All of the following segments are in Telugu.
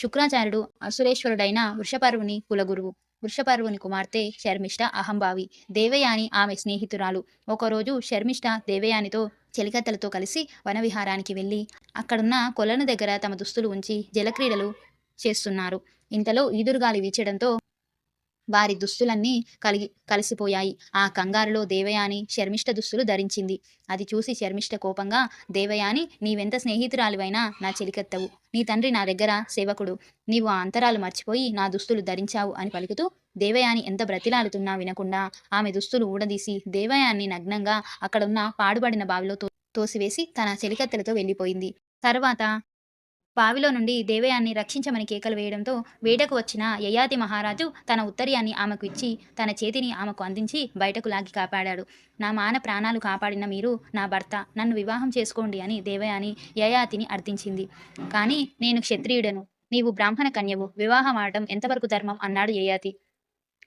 శుక్రాచార్యుడు అసురేశ్వరుడైన వృషపర్వుని కులగురువు. వృషపర్వుని కుమార్తె శర్మిష్ట అహంభావి. దేవయాని ఆమె స్నేహితురాలు. ఒకరోజు శర్మిష్ట దేవయానితో చెలికత్తలతో కలిసి వనవిహారానికి వెళ్ళి అక్కడున్న కొలను దగ్గర తమ దుస్తులు ఉంచి జలక్రీడలు చేస్తున్నారు. ఇంతలో ఈదురుగాలి వీచడంతో వారి దుస్తులన్నీ కలిగి కలిసిపోయాయి. ఆ కంగారులో దేవయాని శర్మిష్ట దుస్తులు ధరించింది. అది చూసి శర్మిష్ట కోపంగా దేవయాని నీవెంత స్నేహితురాలివైనా నా చెలికెత్తవు. నీ తండ్రి నా దగ్గర సేవకుడు. నీవు ఆ అంతరాలు మర్చిపోయి నా దుస్తులు ధరించావు అని పలుకుతూ దేవయాని ఎంత బ్రతిలాడుతున్నా వినకుండా ఆమె దుస్తులు ఊడదీసి దేవయాన్ని నగ్నంగా అక్కడున్న పాడుబడిన బావిలో తోసివేసి తన చెలికత్తెలతో వెళ్ళిపోయింది. తర్వాత బావిలో నుండి దేవయాన్ని రక్షించమని కేకలు వేయడంతో వేటకు వచ్చిన యయాతి మహారాజు తన ఉత్తర్యాన్ని ఆమెకు ఇచ్చి తన చేతిని ఆమెకు అందించి బయటకు లాగి కాపాడాడు. నా మాన ప్రాణాలు కాపాడిన మీరు నా భర్త నన్ను వివాహం చేసుకోండి అని దేవయాని యయాతిని అర్థించింది. కానీ నేను క్షత్రియుడను నీవు బ్రాహ్మణ కన్యవు వివాహం ఆడటం ఎంతవరకు ధర్మం? అన్నాడు యయాతి.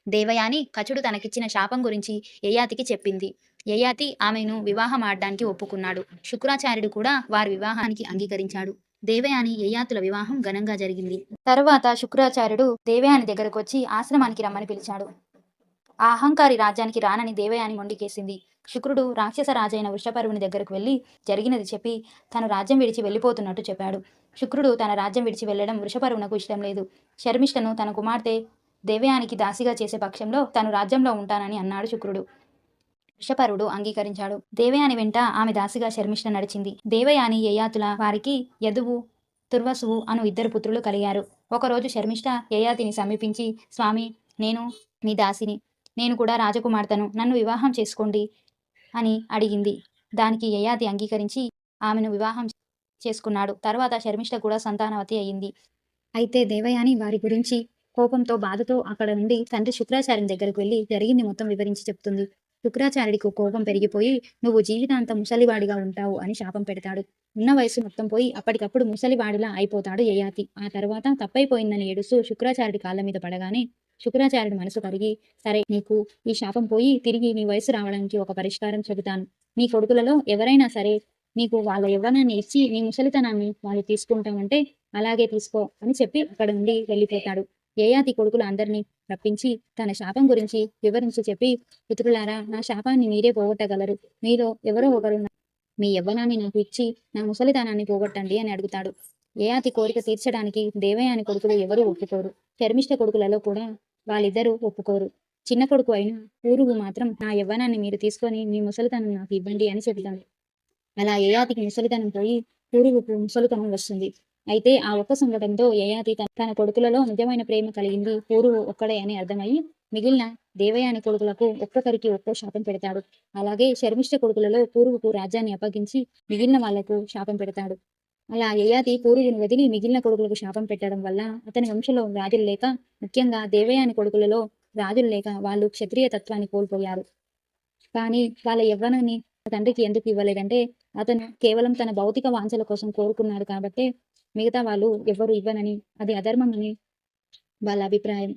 దేవయాని కచుడు తనకిచ్చిన శాపం గురించి యయాతికి చెప్పింది. యయాతి ఆమెను వివాహం ఆడడానికి ఒప్పుకున్నాడు. శుక్రాచార్యుడు కూడా వారి వివాహానికి అంగీకరించాడు. దేవయాని యయాతుల వివాహం ఘనంగా జరిగింది. తరువాత శుక్రాచార్యుడు దేవయాని దగ్గరకు వచ్చి ఆశ్రమానికి రమ్మని పిలిచాడు. ఆ అహంకారి రాజ్యానికి రానని దేవయాని మొండికేసింది. శుక్రుడు రాక్షస రాజైన వృషపర్వుని దగ్గరకు వెళ్ళి జరిగినది చెప్పి తను రాజ్యం విడిచి వెళ్ళిపోతున్నట్టు చెప్పాడు. శుక్రుడు తన రాజ్యం విడిచి వెళ్ళడం వృషపర్వునకు ఇష్టం లేదు. శర్మిష్ఠను తన కుమార్తె దేవయానికి దాసిగా చేసే పక్షంలో తను రాజ్యంలో ఉంటానని అన్నాడు శుక్రుడు. వృషపరుడు అంగీకరించాడు. దేవయాని వెంట ఆమె దాసిగా శర్మిష్ఠ నడిచింది. దేవయాని యయాతుల వారికి యదువు తుర్వసువు అను ఇద్దరు పుత్రులు కలిగారు. ఒకరోజు శర్మిష్ఠ యయాతిని సమీపించి స్వామి నేను మీ దాసిని. నేను కూడా రాజకుమార్తెను. నన్ను వివాహం చేసుకోండి అని అడిగింది. దానికి యయాతి అంగీకరించి ఆమెను వివాహం చేసుకున్నాడు. తర్వాత శర్మిష్ఠ కూడా సంతానవతి అయింది. అయితే దేవయాని వారి గురించి కోపంతో బాధతో అక్కడ నుండి తండ్రి శుక్రాచార్యం దగ్గరకు వెళ్ళి జరిగింది మొత్తం వివరించి చెప్తుంది. శుక్రాచార్యుడికి కోపం పెరిగిపోయి నువ్వు జీవితాంతం ముసలివాడిగా ఉంటావు అని శాపం పెడతాడు. ఉన్న వయసు మొత్తం పోయి అప్పటికప్పుడు ముసలివాడిలా అయిపోతాడు యయాతి. ఆ తర్వాత తప్పైపోయిందని ఏడుస్తూ శుక్రాచార్యుడి కాళ్ళ మీద పడగానే శుక్రాచార్యుడి మనసు కరిగి సరే నీకు ఈ శాపం పోయి తిరిగి నీ వయసు రావడానికి ఒక పరిష్కారం చెబుతాను. నీ కొడుకులలో ఎవరైనా సరే నీకు వాళ్ళ యవ్వనాన్ని ఇచ్చి నీ ముసలితనాన్ని వాళ్ళు తీసుకుంటామంటే అలాగే తీసుకో అని చెప్పి అక్కడ నుండి వెళ్ళిపోతాడు. ఏయాతి కొడుకులు అందరినీ రప్పించి తన శాపం గురించి వివరించి చెప్పి పితృలారా నా శాపాన్ని మీరే పోగొట్టగలరు. మీలో ఎవరో ఒకరు మీ యవ్వనాన్ని నాకు ఇచ్చి నా ముసలితనాన్ని పోగొట్టండి అని అడుగుతాడు. ఏయాతి కోరిక తీర్చడానికి దేవయాని కొడుకులు ఎవరూ ఒప్పుకోరు. శర్మిష్ట కొడుకులలో కూడా వాళ్ళిద్దరూ ఒప్పుకోరు. చిన్న కొడుకు అయిన పూరువు మాత్రం నా యవ్వనాన్ని మీరు తీసుకొని మీ ముసలితనం నాకు ఇవ్వండి అని చెబుతాడు. అలా ఏయాతికి ముసలితనం పోయి పూరువుకు ముసలితనం వస్తుంది. అయితే ఆ ఒక్క సంఘటనతో యయాతి తన- కొడుకులలో నిజమైన ప్రేమ కలిగింది. పూరు ఒక్కడే అని అర్థమయ్యి మిగిలిన దేవయాని కొడుకులకు ఒక్కొక్కరికి ఒక్కో శాపం పెడతాడు. అలాగే శర్మిష్ఠ కొడుకులలో పూరువుకు రాజ్యాన్ని అప్పగించి మిగిలిన వాళ్ళకు శాపం పెడతాడు. అలా యయాతి పూర్వుని వదిలి మిగిలిన కొడుకులకు శాపం పెట్టడం వల్ల అతని వంశంలో రాజులు లేక ముఖ్యంగా దేవయాని కొడుకులలో రాజులు లేక వాళ్ళు క్షత్రియ తత్వాన్ని కోల్పోయారు. కానీ వాళ్ళ యవ్వనాన్ని తండ్రికి ఎందుకు ఇవ్వలేదంటే అతను కేవలం తన భౌతిక వాంఛల కోసం కోరుకున్నాడు కాబట్టి మిగతా వాళ్ళు ఎవ్వరు ఇవ్వనని అది అధర్మమని వాళ్ళ అభిప్రాయం.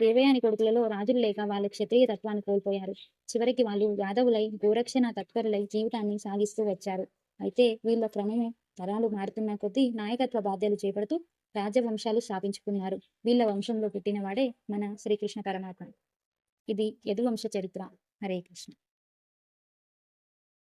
దేవయాని కొడుకులలో రాజులు లేక వాళ్ళ క్షత్రియ తత్వాన్ని కోల్పోయారు. చివరికి వాళ్ళు యాదవులై గోరక్షణ తత్పరులై జీవితాన్ని సాగిస్తూ వచ్చారు. అయితే వీళ్ళ క్రమమే తరాలు మారుతున్న కొద్దీ నాయకత్వ బాధ్యతలు చేపడుతూ రాజవంశాలు స్థాపించుకున్నారు. వీళ్ళ వంశంలో పుట్టినవాడే మన శ్రీకృష్ణ పరమాత్మ. ఇది యదువంశ చరిత్ర. హరే కృష్ణ.